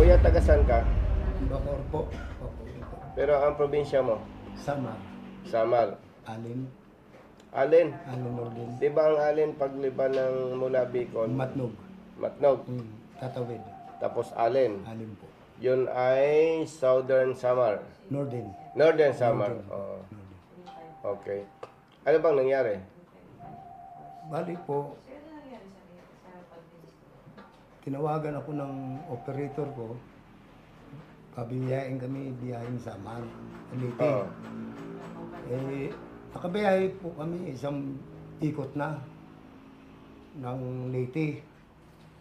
Kuya, taga saan ka? Bacor po. Opo. Pero ang probinsya mo? Sama. Samar. Alin. Alin. Alin Nordin. Di ba ang alin pagliban ng mula Bicol? Matnog. Matnog. Hmm. Tatawid. Tapos alin. Alin po. Yun ay Southern Samar. Nordin. Northern Samar. Northern. Oo. Nordin. Okay. Ano bang nangyari? Bali po, tinawagan ako ng operator ko. Pabiyahin kami, biyahin sa Man. Leyte. Oo. Eh, nakabiyahe po kami isang ikot na ng Leyte.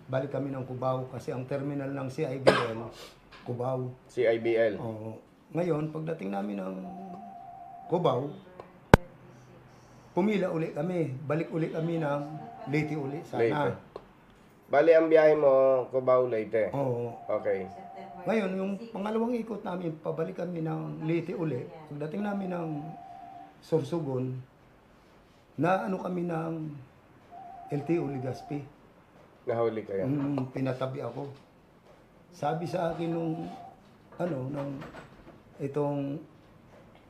Balik kami ng Cubao kasi ang terminal ng CIBL, Cubao. CIBL. Oo. Ngayon, pagdating namin ng Cubao, pumila uli kami. Balik uli kami ng Leyte uli sana. Leyte. Bali, ang biyahe mo, Cubao, Leyte. Oo. Okay. Ngayon, yung pangalawang ikot namin, pabalik kami ng Leyte uli. Pagdating namin ng Sorsogon, na ano kami ng LTO Legazpi. Nahuli kayo. Mm, pinatabi ako. Sabi sa akin nung ano nung itong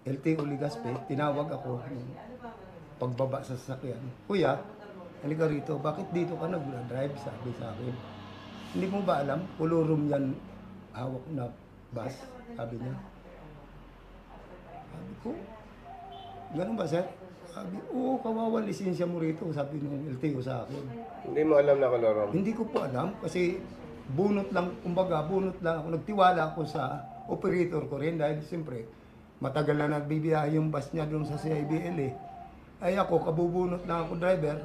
LTO Legazpi, tinawag ako nung pagbaba sa sasakyan. Kuya, halika rito, bakit dito ka nag-drive? Sabi sa akin. Hindi mo ba alam? Pulurum yan hawak na bus, sabi niya. Sabi ko, ganun ba sir? Sabi, oo, kawawa lisensya mo rito, sabi nung LTO sa akin. Hindi mo alam na kolorom. Hindi ko po alam kasi bunot lang, kumbaga bunot lang ako. Nagtiwala ako sa operator ko rin dahil siyempre matagal na nagbibiyahe yung bus niya doon sa CIBL eh. Ay ako, kabubunot na ako driver.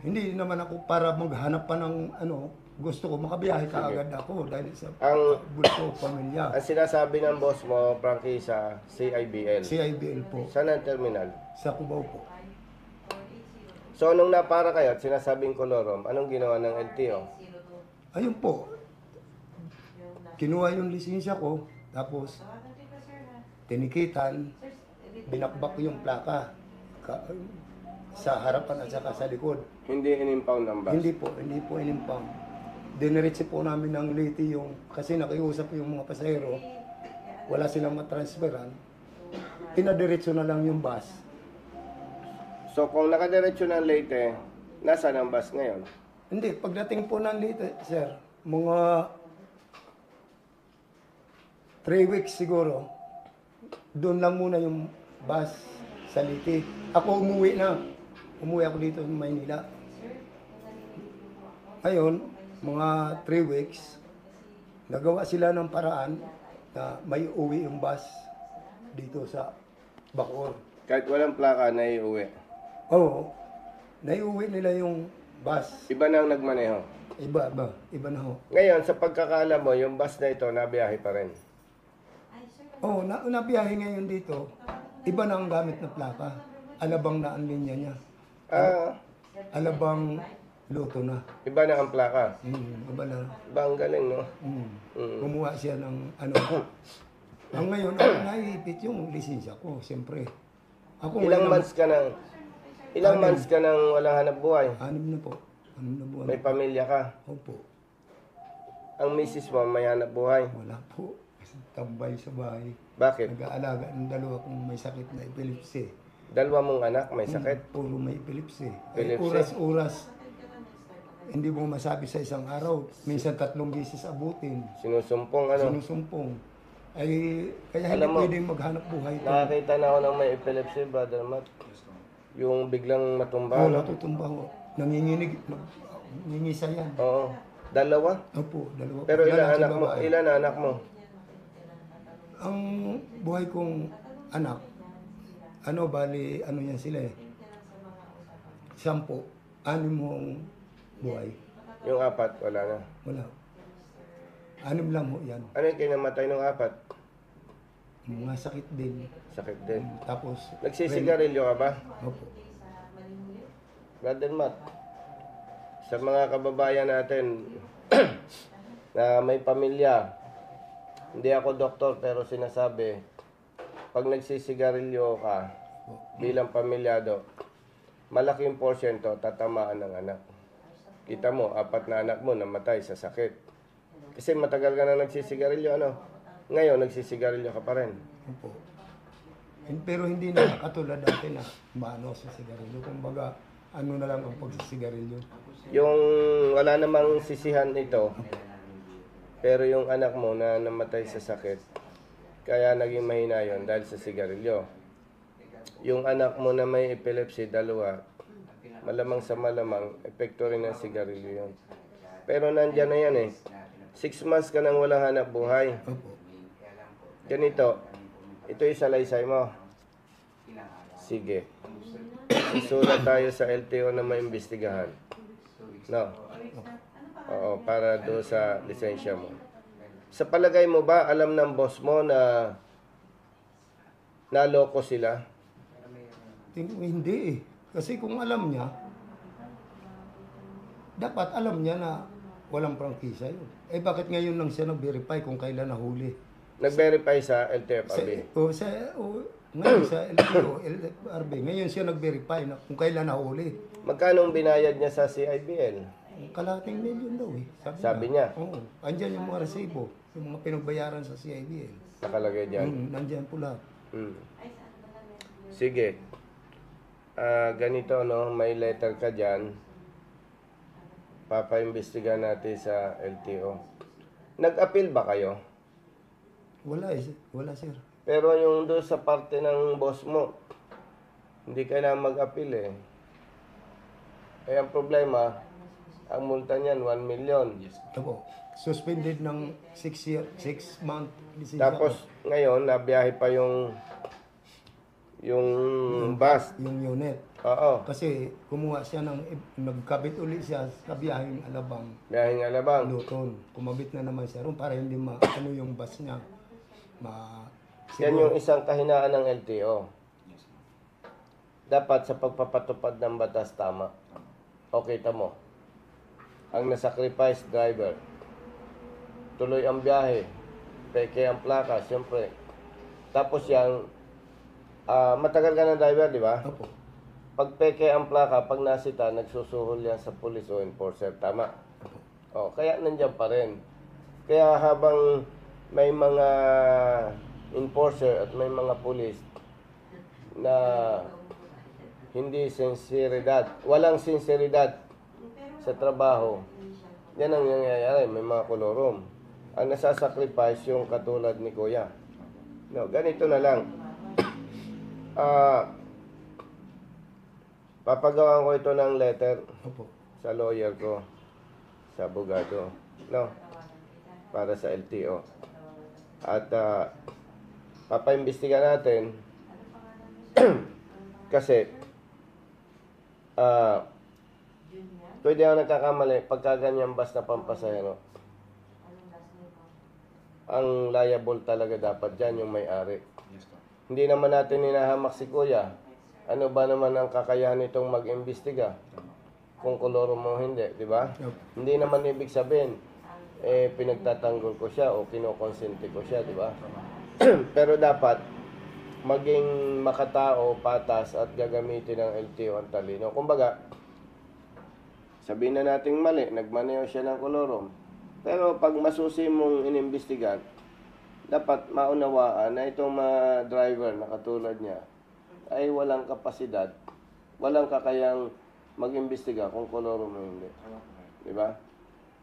Hindi naman ako para maghanap pa ng ano, gusto ko makabiyahe ka agad ako dahil sa Ang- bulto pamilya. Ang sinasabi ng boss mo, Frankie, sa CIBL. CIBL po, Saan ang terminal? sa Cubao po. So, nung napara kayo at sinasabing kolorom, anong ginawa ng LTO? Ayun po, kinuha yung lisensya ko, tapos tinikitan, binakbak yung plaka ka- sa harapan at saka sa likod. Hindi in-impound ng bus. Hindi po, hindi po inimpound. Po namin ng Leyte yung, kasi nakiusap yung mga pasahero, wala silang matransferan, pinadiretso na lang yung bus. So, kung nakadiretso ng Leyte, nasaan ang bus ngayon? Hindi, pagdating po ng Leyte, sir, mga 3 weeks siguro, doon lang muna yung bus sa Leyte. Ako umuwi na. Umuwi ako dito sa Maynila. Ngayon, mga 3 weeks, nagawa sila ng paraan na may uwi yung bus dito sa Bacoor. Kahit walang plaka, naiuwi. Oo, naiuwi nila yung bus. Iba na ang nagmaneho. Iba, iba, iba na ho. Ngayon, sa pagkakala mo, yung bus na ito, nabiyahe pa rin. Oh, na nabiyahe ngayon dito, iba na ang gamit na plaka. Alabang na ang linya niya. Ah, Alabang luto na. iba na ang plaka. Mm, iba na. Iba ang galing, no? Mm. Mm. Kumuha siya ng ano. ang ngayon, ako naiipit yung lisensya ko, siyempre. Ako Ilang ngayon, months ka nang, ilang Anim. months ka nang walang hanap buhay? Anim na po. Anim na buwan. May pamilya ka. Opo. Ang misis mo, may hanap buhay. Wala po. Tambay sa bahay. Bakit? Nag-aalaga ng dalawa kong may sakit na epilepsy. Dalawa mong anak may sakit. Puro may epilepsy. Ay, Epilepsy? oras-oras. Hindi mo masabi sa isang araw. Minsan tatlong beses abutin. Sinusumpong ano. Sinusumpong. Ay, kaya hindi Alam mo, pwedeng maghanap buhay ito. Nakakita na ako ng may epilepsy, brother Matt. Yung biglang matumba. Oo, no? natutumba ho. Nanginginig. Nangingisa yan. Oo. Dalawa? Opo, dalawa. Pero ilan Lalaki, anak mo? babae. Ilan anak mo? Ang buhay kong anak, ano, bali, ano yan sila eh. Sampo. Anim mong buhay. Yung apat, wala na. Wala. Anim lang ho yan. Ano yung kinamatay ng apat? Mga sakit din. Sakit din. Tapos, Nagsisigarilyo ka ba? Opo. Brother Matt, sa mga kababayan natin na may pamilya, hindi ako doktor pero sinasabi, pag nagsisigarilyo ka bilang pamilyado, malaking porsyento tatamaan ng anak. Kita mo, apat na anak mo namatay sa sakit. Kasi matagal ka na nagsisigarilyo, ano? Ngayon, nagsisigarilyo ka pa rin. Opo. Pero hindi na katulad dati na maano sa sigarilyo. Kumbaga, ano na lang ang pagsisigarilyo. Yung wala namang sisihan ito, pero yung anak mo na namatay sa sakit, kaya naging mahina yon dahil sa sigarilyo. Yung anak mo na may epilepsy, dalawa, malamang sa malamang, epekto rin ng sigarilyo yun. Pero nandyan na yan eh. Six months ka nang walang hanap buhay. Ganito, ito yung salaysay mo. Sige. Isulat tayo sa LTO na maimbestigahan. No? Oo, para do sa lisensya mo. Sa palagay mo ba, alam ng boss mo na naloko sila? Ting- Hindi eh. Kasi kung alam niya, dapat alam niya na walang prangkisa yun. Eh bakit ngayon lang siya nag-verify kung kailan nahuli? Nag-verify sa Sa, LTFRB. o sa, o, ngayon sa LTO, LFRB, ngayon siya nag-verify na kung kailan nahuli. Magkano ang binayad niya sa CIBL? Kalating million daw eh. Sabi niya? Oo. Andyan yung mga resibo, yung mga pinagbayaran sa CIBL. Nakalagay dyan. Mm, nandyan po lahat. Hmm. Sige. Ah, ganito no, may letter ka diyan. Papaimbestiga natin sa LTO. Nag-appeal ba kayo? Wala eh. Wala sir. Pero yung doon sa parte ng boss mo, hindi kailangan mag-appeal eh. Eh ang problema, ang multa niyan 1 million. Opo. Suspended ng 6 year, 6 month lisensya Tapos ngayon, nabiyahe pa yung yung bus. ko, yung unit. Oo, Kasi kumuha siya ng, nagkabit uli siya sa biyaheng Alabang, biyaheng Alabang. Luton. Kumabit na naman siya ron para hindi ma, ano yung bus niya. Ma, Yan yung isang kahinaan ng LTO. Dapat sa pagpapatupad ng batas tama. Okay tamo. Ang nasacrifice driver. Tuloy ang biyahe. Peke ang plaka, siyempre. Tapos yung ah, matagal ka ng driver, di ba? Opo. Pag peke ang plaka, pag nasita, nagsusuhol yan sa police o enforcer. Tama? O, kaya nandiyan pa rin. Kaya habang may mga enforcer at may mga police na hindi sinseridad, walang sinseridad sa trabaho, yan ang nangyayari, may mga kolorom. Ang nasasacrifice yung katulad ni Kuya. No, ganito na lang. Ah, papagawa ko ito ng letter Opo. sa lawyer ko, sa abogado, no? Para sa LTO. At uh, papaimbestiga natin kasi ah pwede ako nagkakamali pagka ganyan basta pampasahero. Ang liable talaga dapat dyan yung may-ari. Hindi naman natin hinahamak si Kuya. Ano ba naman ang kakayahan nitong mag-imbestiga? Kung koloro mo hindi, di ba? Opo. Hindi naman ibig sabihin, eh, pinagtatanggol ko siya o kinokonsente ko siya, di ba? Pero dapat, maging makatao, patas, at gagamitin ng LTO ang talino. Kumbaga, sabihin na nating mali, nagmaneho siya ng kolorom. Pero pag masusi mong inimbestigan, dapat maunawaan na itong mga driver na katulad niya ay walang kapasidad, walang kakayang mag-imbestiga kung kolorom o hindi. Di ba?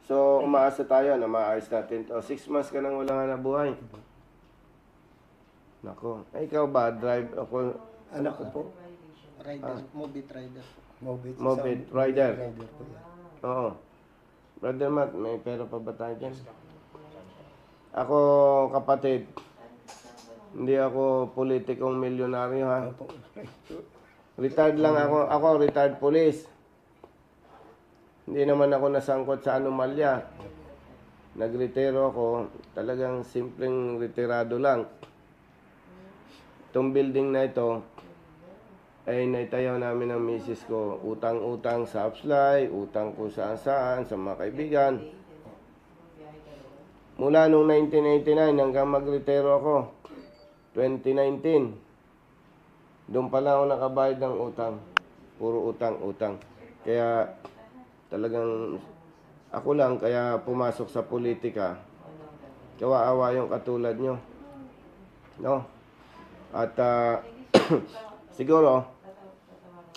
So, umaasa tayo na maayos natin to. Six months ka nang walang hanap buhay. Nako. Eh, ikaw ba? Drive ako. Anak ko po. Rider, mobit rider. Mobit. Mobit, rider. Rider po yan. Oo. Brother Matt, may pera pa ba tayo dyan? Ako, kapatid, hindi ako politikong milyonaryo ha. Retired lang ako. Ako, retired police. Hindi naman ako nasangkot sa anomalya. Nagretiro ako. Talagang simpleng retirado lang. Itong building na ito, ay naitayaw namin ng misis ko. Utang-utang sa Upsly, utang ko saan saan, sa mga kaibigan. Mula nung 1989 hanggang magretiro ako, 2019, doon pala ako nakabayad ng utang. Puro utang, utang. Kaya talagang ako lang kaya pumasok sa politika Kawawa yung katulad nyo. No? At ah, siguro,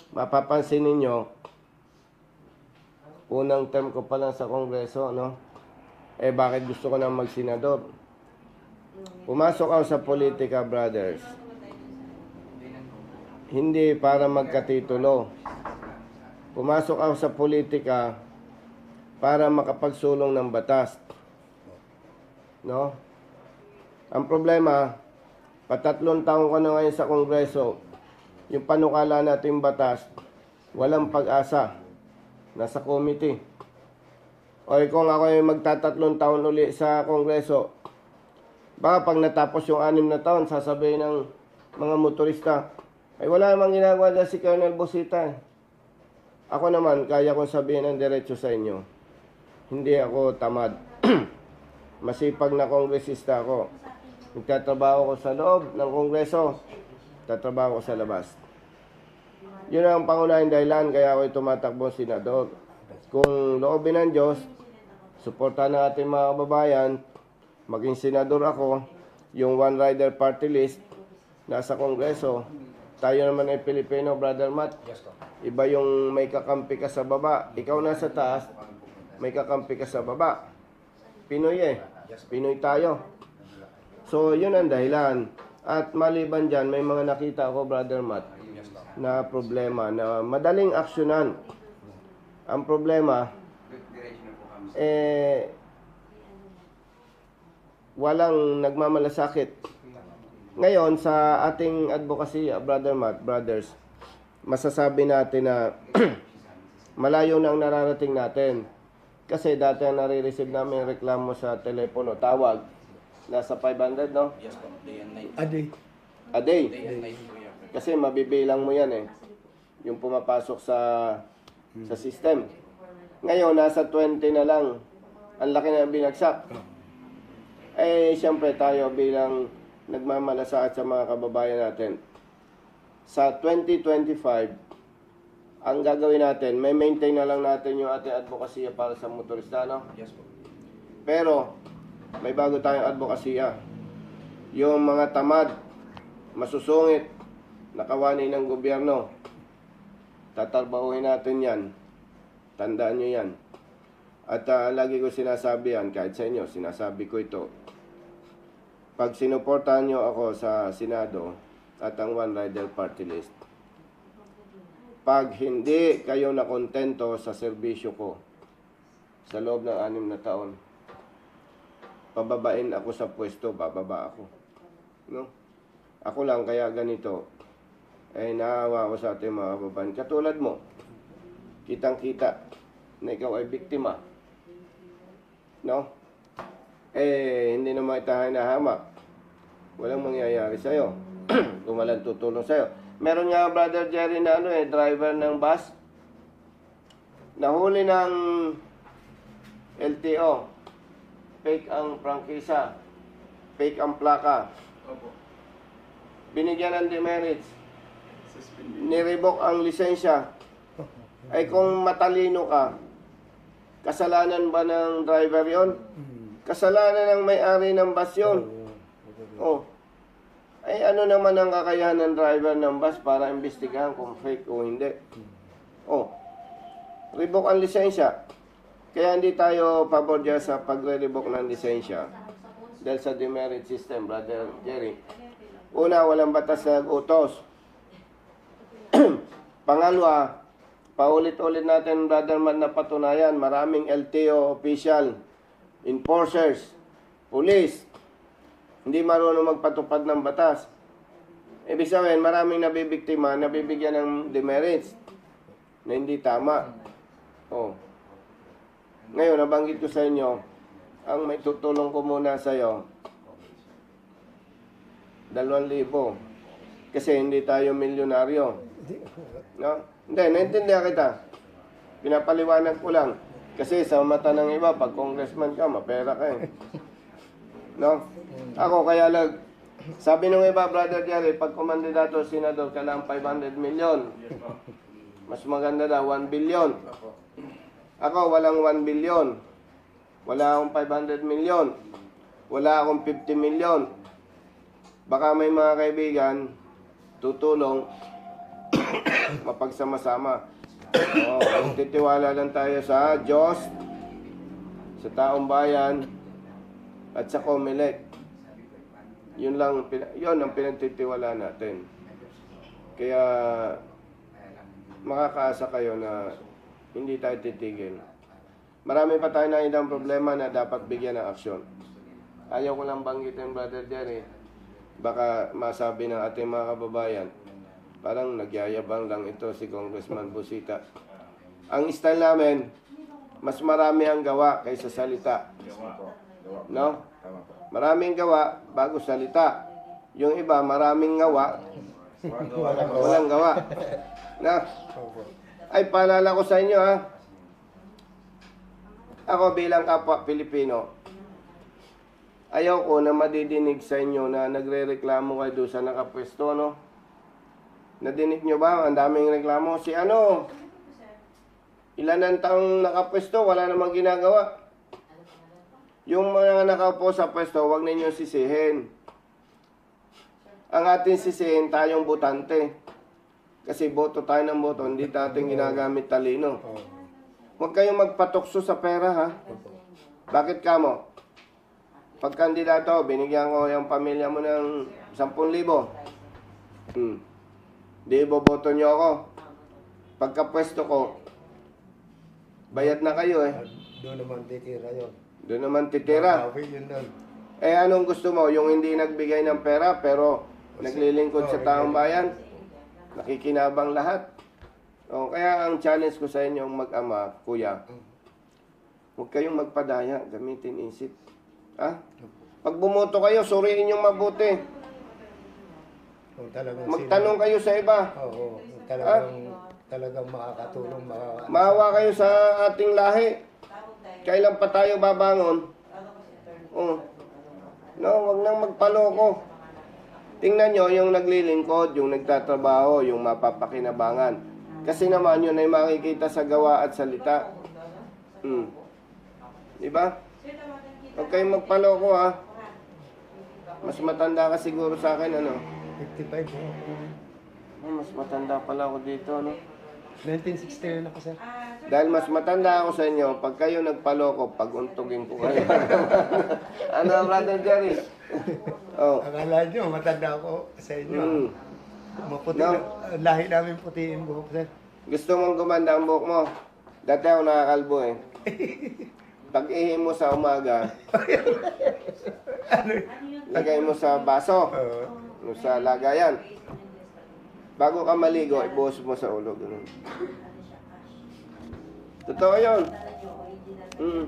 mapapansin ninyo, unang term ko pa lang sa kongreso, no? Eh, bakit gusto ko na magsenador? Pumasok ako sa politika, brothers. Hindi para magkatitulo. Pumasok ako sa politika para makapagsulong ng batas. No? Ang problema, patatlong taon ko na ngayon sa Kongreso, yung panukala nating batas, walang pag-asa. Nasa committee. O kung ako ay magtatatlong taon uli sa Kongreso, baka pag natapos yung anim na taon, sasabihin ng mga motorista, ay wala namang ginagawa dyan si Colonel Busita. eh." Ako naman, kaya kong sabihin ang diretso sa inyo. Hindi ako tamad. Masipag na kongresista ako. Nagtatrabaho ko sa loob ng kongreso. Tatrabaho ko sa labas. Yun ang pangunahing dahilan kaya ako tumatakbo senador. Kung loobin ng Diyos, suportahan ng ating mga kababayan, maging senador ako, yung One Rider Party List, nasa kongreso, tayo naman ay Pilipino, Brother Matt. Iba yung may kakampi ka sa baba. Ikaw nasa taas, may kakampi ka sa baba. Pinoy eh. Pinoy tayo. So, yun ang dahilan. At maliban dyan, may mga nakita ako, Brother Matt, na problema na madaling aksyonan. Ang problema, eh, walang nagmamalasakit. Ngayon, sa ating advocacy, Brother Matt, brothers, masasabi natin na malayo na ang nararating natin. Kasi dati ang nare-receive namin reklamo sa telepono, tawag, nasa 500, no? Yes po, day and night. Adi. A day. Day and night po yan. Kasi mabibilang mo yan eh. Yung pumapasok sa sa system. Ngayon, nasa 20 na lang. Ang laki na binagsak. Eh, siyempre tayo bilang nagmamalasakit sa mga kababayan natin. Sa 2025, ang gagawin natin, may maintain na lang natin yung ating advokasya para sa motorista, no? Yes po. Pero, may bago tayong advokasya. Yung mga tamad, masusungit, nakawani ng gobyerno, tatarbahuhin natin yan. Tandaan nyo yan. At ah, lagi ko sinasabi yan, kahit sa inyo, sinasabi ko ito. Pag sinuportahan nyo ako sa Senado at ang One Rider Party List, pag hindi kayo nakontento sa serbisyo ko sa loob ng anim na taon, pababain ako sa pwesto, bababa ako. No? Ako lang kaya ganito. Eh, naawa ako sa ating mga kababayan. Katulad mo, kitang-kita na ikaw ay biktima. No? Eh, hindi naman tayo nahamak. Walang mangyayari sa'yo. Kung walang tutulong sa'yo. Meron nga, Brother Jerry, na ano eh, driver ng bus. Nahuli ng LTO. Fake ang prangkisa. Fake ang plaka. Opo. Binigyan ng demerits. Nirevok ang lisensya. Ay kung matalino ka, kasalanan ba ng driver yon? Kasalanan ng may-ari ng bus yun. Oh. Ay ano naman ang kakayahan ng driver ng bus para imbestigahan kung fake o hindi. Oh. Revoke ang lisensya. Kaya hindi tayo pabor dyan sa pagre-revoke ng lisensya. Dahil sa demerit system, Brother Jerry. Una, walang batas na utos. Pangalawa, paulit-ulit natin, Brother Man, na patunayan, maraming LTO official, enforcers, police, hindi marunong magpatupad ng batas. Ibig sabihin, maraming nabibiktima, nabibigyan ng demerits na hindi tama. Oh. Ngayon, nabanggit ko sa inyo, ang may tutulong ko muna sa iyo, dalawang libo. Kasi hindi tayo milyonaryo. No? Hindi, naintindihan kita. Pinapaliwanag ko lang. Kasi sa mata ng iba, pag congressman ka, mapera ka eh. No? Ako kaya lang, sabi ng iba, Brother Jerry, pag kumandidato senador, kailangan 500 million. Mas maganda na, 1 billion. Ako, walang 1 billion. Wala akong 500 million. wala akong 50 million. Baka may mga kaibigan, tutulong, mapagsama-sama. Oo, titiwala lang tayo sa Diyos, sa taong bayan, at sa Comelec. Yun lang, yun ang pinagtitiwala natin. Kaya, makakaasa kayo na hindi tayo titigil. Marami pa tayo nakitang problema na dapat bigyan ng aksyon. Ayaw ko lang banggitin, Brother Jerry. Baka masabi ng ating mga kababayan, parang nagyayabang lang ito si Congressman Busita. Ang style namin, mas marami ang gawa kaysa salita. No? Maraming gawa bago salita. Yung iba, maraming gawa, walang gawa. Na? Ay, paalala ko sa inyo ha. Ako bilang kapwa Pilipino, ayaw ko na madidinig sa inyo na nagre-reklamo kayo doon sa nakapwesto, no? Nadinig nyo ba? Ang daming reklamo. Si ano? Ilan ang taong nakapwesto, wala namang ginagawa. Yung mga nakaupo sa pwesto, huwag ninyo sisihin. Ang ating sisihin, tayong butante. Kasi boto tayo ng boto, hindi natin ginagamit talino. Huwag kayong magpatukso sa pera, ha? Bakit ka mo? Pag kandidato, binigyan ko yung pamilya mo ng 10,000. Hmm. Di boboto nyo ako. Pagka-pwesto ko, bayad na kayo eh. Doon naman titira yun. Doon naman titira. Eh anong gusto mo? Yung hindi nagbigay ng pera pero naglilingkod sa taong bayan? Nakikinabang lahat. O, kaya ang challenge ko sa inyo mag-ama, kuya, huwag kayong magpadaya, gamitin isip. Ha? Pag bumoto kayo, suriin yung mabuti. Kung talagang Magtanong kayo sa iba. Oo, kung talagang, talagang makakatulong, maka... Maawa kayo sa ating lahi. Kailan pa tayo babangon? Oh. No, wag nang magpaloko. Tingnan nyo yung naglilingkod, yung nagtatrabaho, yung mapapakinabangan. Kasi naman yun ay makikita sa gawa at salita. Hmm. Di ba? Huwag kayong magpaloko ha. Mas matanda ka siguro sa akin, ano? 55 po. Ay, mas matanda pala ako dito, ano? 1969 ako, sir. Dahil mas matanda ako sa inyo, pag kayo nagpaloko, paguntugin ko kayo. ano, Brother Jerry? Oh. Akala nyo, matanda ako sa inyo. Mm. Maputi No. na, lahi namin putiin buhok, sir. Gusto mong gumanda ang buhok mo? Dati ako nakakalbo eh. Pag ihi mo sa umaga, lagay mo sa baso, no, sa lagayan. Bago ka maligo, ibuhos mo sa ulo. Ganun. Totoo yun. Mm.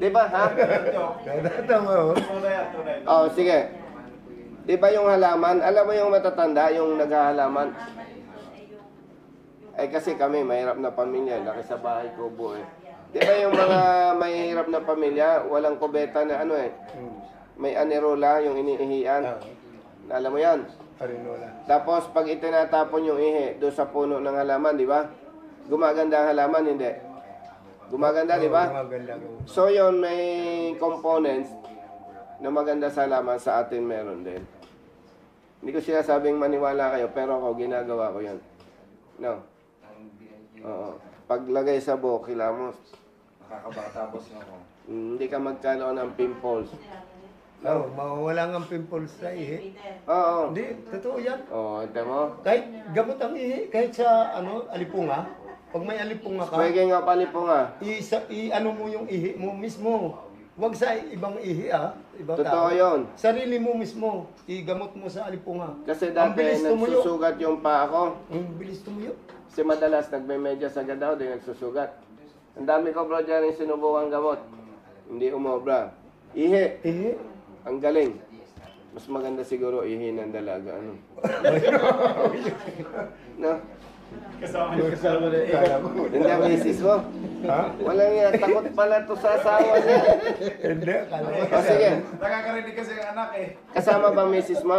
Di ba, ha? Tama, oh. Oh, sige. Di ba yung halaman? Alam mo yung matatanda, yung naghahalaman? Eh kasi kami, mahirap na pamilya. Laki sa bahay ko buo eh. Di ba yung mga mahirap na pamilya, walang kubeta na ano eh. May anerola, yung iniihian. Alam mo yan? Parinola. Tapos pag itinatapon yung ihi doon sa puno ng halaman, di ba? Gumaganda ang halaman, hindi. Gumaganda, di ba? Maganda. So yon may components na maganda sa halaman sa atin meron din. Hindi ko sinasabing maniwala kayo, pero ako ginagawa ko yan. No? Oo. Paglagay sa buhok, kilamos. Nakakabata boss na ako. Mm, Hindi ka magkaroon ng pimples. Oo, mawawala ang pimples sa ihi. Oo. Hindi, totoo yan. Oo, ito mo. Kahit gamot ang ihi, kahit sa ano, alipunga, pag may alipunga ka, Pwede nga pali po nga. i, ano mo yung ihi mo mismo. Huwag sa ibang ihi ah, ibang Totoo tao. yun. Sarili mo mismo, igamot mo sa alipunga. Kasi Ang dati bilis tumuyo. nagsusugat yung paa ko. Ang bilis tumuyo. Kasi madalas nagme-medyas agad ako, di nagsusugat. Ang dami ko bro dyan yung sinubukan gamot. Hindi umobra. Ihi, Ihi. ang galing. Mas maganda siguro ihi ng dalaga. Ano? no? Kasama na Kala mo. Hindi ang misis mo. Ha? Walang yan. Takot pala to sa asawa niya. Hindi, akala ko. O sige, Nakakarinig kasi ang anak eh. kasama ba misis mo?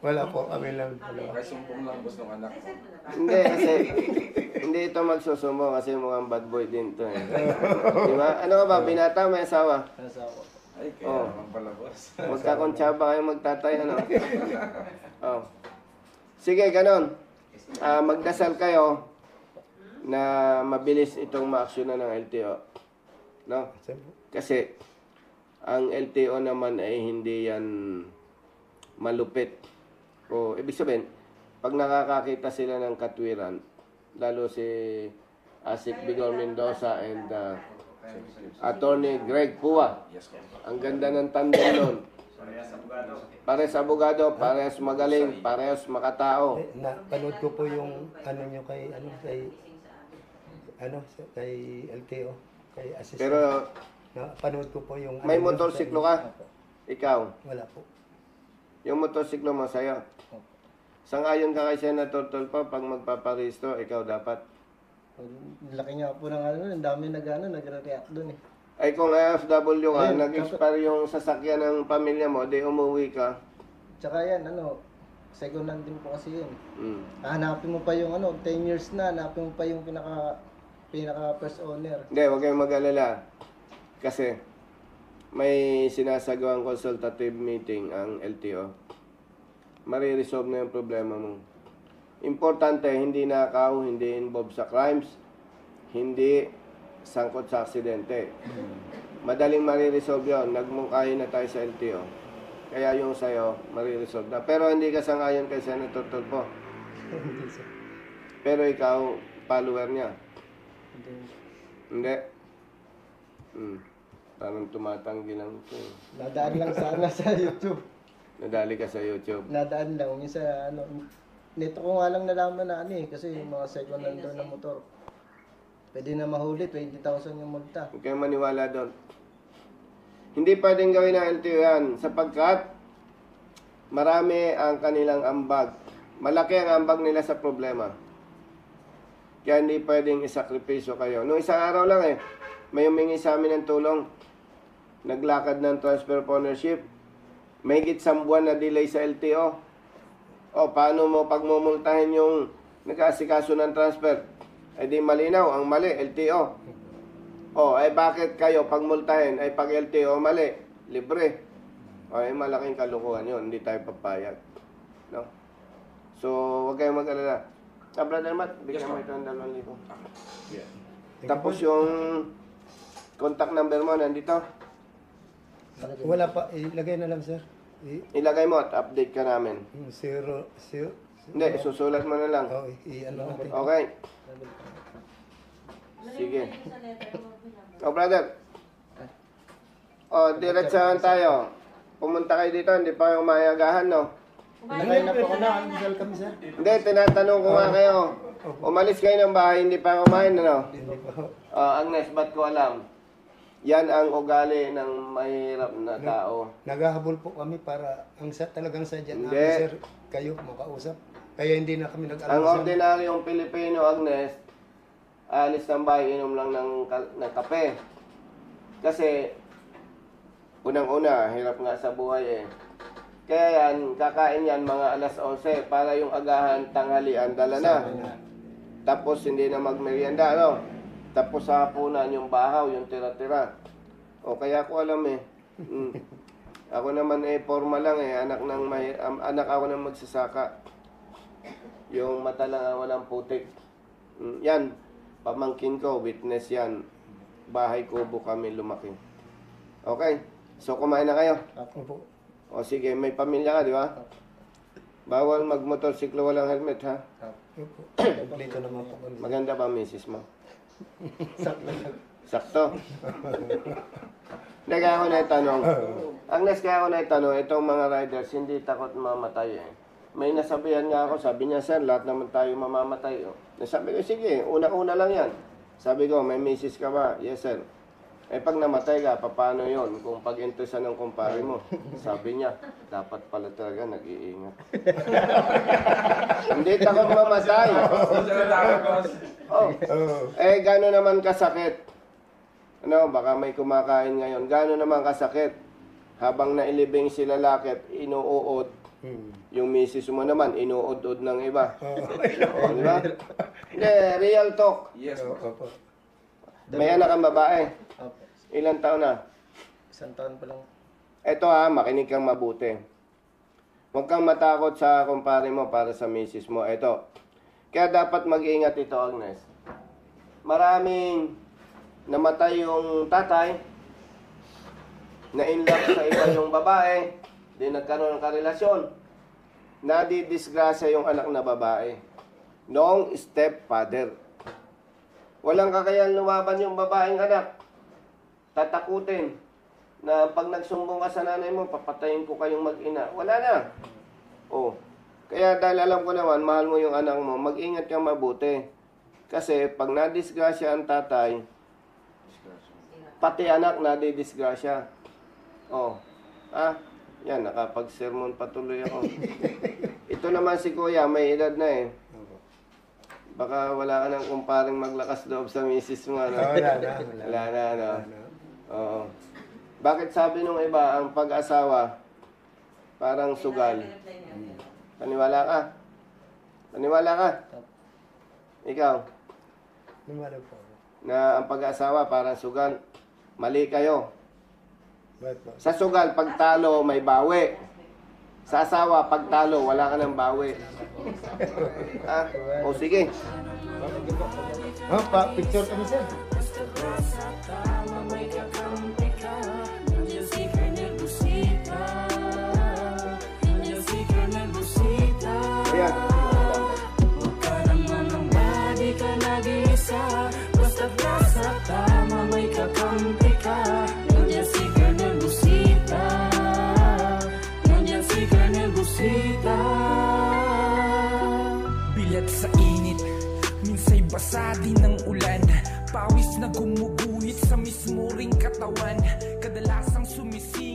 Wala po kami lang. Kaya sumpong lang boss ng anak ko. Hindi, kasi hindi ito magsusumo kasi mukhang bad boy din to eh. Di ba? Ano ka ba? Binata, may asawa? Ako. Ay, kaya Oh. naman pala boss. Magkakontsaba kayo magtatay, ano? Oh. Sige, ganon. Ah, magdasal kayo na mabilis itong maaksyonan ng LTO. No? Kasi, ang LTO naman ay hindi yan malupit. O, ibig sabihin, pag nakakakita sila ng katwiran, lalo si Asik Bigor Mendoza and uh, Attorney Greg Pua. Ang ganda ng tandem nun. Pares abogado, pares magaling, pares makatao. Eh, na, panood ko po yung ano nyo kay, ano, kay, ano, sa- kay LTO, kay assistant. Pero na, panood ko po yung... may ano motorsiklo ka? Ikaw. Wala po. Yung motorsiklo mo sa'yo. Sangayon ka kay Senator Tolpo pag magpaparesto, ikaw dapat. Laki nga po ng ano, ang dami nag ano, nagre-react doon eh. Ay kung AFW ka, Ayun, nag-expire yung sasakyan ng pamilya mo, di umuwi ka. Tsaka yan, ano, second hand din po kasi yun. Mm. Hanapin mo pa yung ano, 10 years na, hanapin mo pa yung pinaka pinaka first owner. Hindi, huwag kayong mag-alala. Kasi may sinasagawang consultative meeting ang LTO. Mariresolve na yung problema mo. Importante, hindi nakaw, hindi involved sa crimes, hindi sangkot sa aksidente. Madaling mariresolve yun. Nagmungkahin na tayo sa LTO. Kaya yung sa'yo, mariresolve na. Pero hindi ka sangayon kay Senator sir. Pero ikaw, follower niya. Hindi. Hindi. Hmm. Parang tumatanggi lang ito. eh. Nadaan lang sana sa YouTube. Nadali ka sa YouTube. Nadaan lang. Yung sa ano, nito ko nga lang nalaman na ano eh, kasi yung mga second hand na motor. Pwede na mahuli, 20,000 yung multa. Huwag kayong maniwala doon. Hindi pwedeng gawin ng LTO yan sapagkat marami ang kanilang ambag. Malaki ang ambag nila sa problema. Kaya hindi pwedeng isakripisyo kayo. Noong isang araw lang eh, may humingi sa amin ng tulong. Naglakad ng transfer of ownership. May isang buwan na delay sa LTO. O, paano mo pagmumultahin yung nag-aasikaso ng transfer? Eh di malinaw, ang mali, LTO. O, ay bakit kayo pagmultahin ay pag LTO mali? Libre. O, ay malaking kalukuhan yun, hindi tayo papayag. No? So, huwag kayong mag-alala. Ah, Brother Matt, bigyan Yes, mo ito ng dalawang libo. Yeah. Tapos yung contact number mo nandito. Wala pa, ilagay na lang, sir. I, Ilagay mo at update ka namin. yung zero, zero, Hindi, susulat mo na lang. oh, ano natin. Okay. Sige. Oh, brother. Oh, diretsahan tayo. Pumunta kayo dito, hindi pa kayo umayagahan, no? Ilagay na po ako na, ang kami, sir. Hindi, tinatanong ko nga kayo. Umalis kayo ng bahay, hindi pa kumain, ano? Hindi po. Oh, Agnes, ba't ko alam? Yan ang ugali ng mahirap na tao. Naghahabol po kami para ang sa talagang sadya Hindi. namin, sir, kayo makausap. Kaya hindi na kami Ang nag-almusal. ordinaryong Pilipino, Agnes, alis ng bahay, inom lang ng, ka- ng kape. Kasi, unang-una, hirap nga sa buhay eh. Kaya yan, kakain yan mga alas 11 para yung agahan tanghalian dala na. Tapos hindi na magmerienda, ano? Tapos sa hapunan yung bahaw, yung tira-tira. O kaya ko alam eh. Mm. Ako naman eh, formal lang eh. Anak, ng mahi- am- anak ako ng magsasaka. Yung mata lang ang walang putik. Mm, yan, pamangkin ko, witness yan. Bahay kubo kami lumaki. Okay, so kumain na kayo. Opo. O sige, may pamilya ka, di ba? Bawal magmotorsiklo walang helmet, ha? Opo. Naman po kami. Maganda ba, misis mo? Sakto. Sakto. Hindi, kaya ako na itanong. Agnes, kaya ako na itanong, itong mga riders, hindi takot mamatay eh. May nasabihan nga ako, sabi niya, sir, lahat naman tayo mamamatay. Oh. Sabi ko, sige, una-una lang yan. Sabi ko, may misis ka ba? Yes, sir. Eh, pag namatay ka, paano yon Kung pag-interesan ng kumpare mo. Sabi niya, dapat pala talaga nag-iingat. hindi takot mamatay. Oh. Eh, gano'n naman kasakit Ano, baka may kumakain ngayon. Gano'n naman kasakit. Habang nailibing si lalakit, inuuod. Hmm. Yung misis mo naman, inuud-ud ng iba. Oh, di ba? Hindi, real talk. Yes. Opo. May anak kang babae. Opo. Ilang taon na? Isang taon pa lang. Eto ha, makinig kang mabuti. Huwag kang matakot sa kumpare mo para sa misis mo. Eto. Kaya dapat mag-ingat ito, Agnes. Maraming namatay yung tatay, na in love sa iba yung babae, di nagkaroon ng karelasyon. Nadidisgrasya yung anak na babae. Noong stepfather. Walang kakayan lumaban yung babaeng anak. Tatakutin na pag nagsumbong ka sa nanay mo, papatayin ko kayong mag-ina. Wala na. Oh. Kaya dahil alam ko naman, mahal mo yung anak mo, mag-ingat kang mabuti. Kasi pag nadisgrasya ang tatay, pati anak nadidisgrasya. Oh. Ah, yan, nakapag-sermon patuloy ako. Ito naman si kuya, may edad na eh. Baka wala ka nang kumparing maglakas loob sa misis mo. Ano? Ah, Wala na. Wala Wala na, ano? Oo. Bakit sabi nung iba, ang pag-asawa, parang sugal? Paniwala ka? Paniwala ka? Ikaw, Lumala po na ang pag-asawa parang sugal. Mali kayo. Sa sugal, pag talo, may bawi. Sa asawa, pag talo, wala ka ng bawi. ah, o sige. Oh, pa, picture kami sir. Na gumuguhit sa mismo ring katawan. Kadalasang nararamdaman